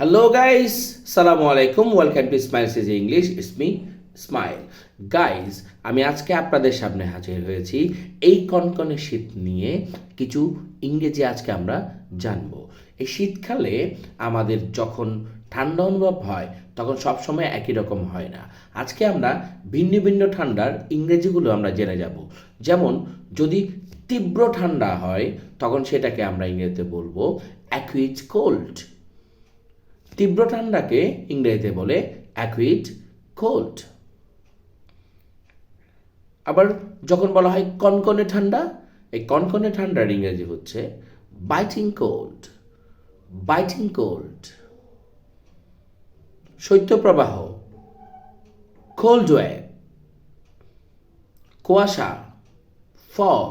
Hello guys সালামু আলাইকুম welcome to smile sees English it's me smile guys আমি আজকে আপনাদের সামনে হাজির হয়েছি এই কনকনে শীত নিয়ে কিছু ইংরেজি আজকে আমরা জানব। এই শীতকালে আমাদের যখন ঠান্ডা অনুভব হয়, তখন সবসময় একই রকম হয় না। আজকে আমরা ভিন্ন ভিন্ন ঠান্ডার ইংরেজিগুলো আমরা জেনে যাব। যেমন, যদি তীব্র ঠান্ডা হয়, তখন সেটাকে আমরা ইংরেজিতে বলব অ্যাকুইট কোল্ড তীব্র ঠান্ডাকে ইংরেজিতে বলে অ্যাকুইট কোল্ড আবার যখন বলা হয় কনকনে ঠান্ডা, এই কনকনে ঠান্ডার ইংরেজি হচ্ছে বাইটিং কোল্ড বাইটিং কোল্ড শৈত্যপ্রবাহ কোল্ড ওয়েভ কুয়াশা ফগ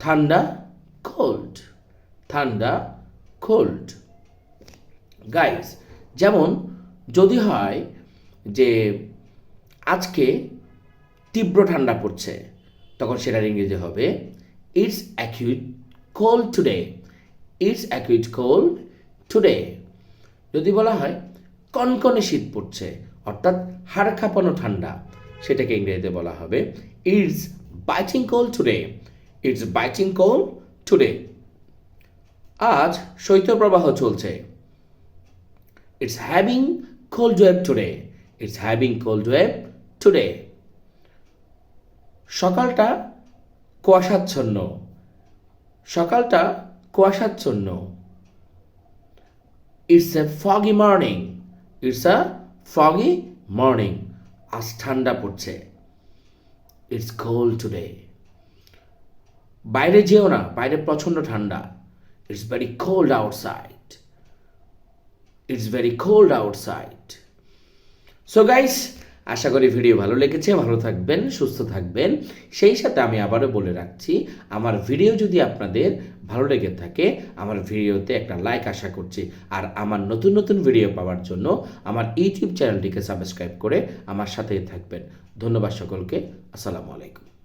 ঠান্ডা কোল্ড ঠান্ডা কোল্ড গাইস যেমন যদি হয় যে আজকে তীব্র ঠান্ডা পড়ছে, তখন সেটার ইংরেজি হবে it's acute cold today it's acute cold today যদি বলা হয়, কনকনে শীত পড়ছে, অর্থাৎ হাড় কাঁপানো ঠান্ডা, সেটাকে ইংরেজিতে বলা হবে it's biting cold today it's biting cold today আজ শৈত্যপ্রবাহ চলছে। It's having cold wave today it's having cold wave today সকালটা কুয়াশাচ্ছন্ন। সকালটা কুয়াশাচ্ছন্ন। It's a foggy morning it's a foggy morning আজ ঠান্ডা পড়ছে। ইটস কোল্ড টুডে বাইরে যেও না, বাইরে প্রচণ্ড ঠান্ডা। It's very cold outside it's very cold outside so guys আশা করি ভিডিও ভালো লেগেছে, ভালো থাকবেন, সুস্থ থাকবেন। সেই সাথে আমি আবারও বলে রাখছি, আমার ভিডিও যদি আপনাদের ভালো লেগে থাকে, আমার ভিডিওতে একটা লাইক আশা করছি। আর আমার নতুন নতুন ভিডিও পাওয়ার জন্য আমার ইউটিউব চ্যানেলটিকে সাবস্ক্রাইব করে আমার সাথেই থাকবেন। ধন্যবাদ সকলকে, আসসালামু আলাইকুম।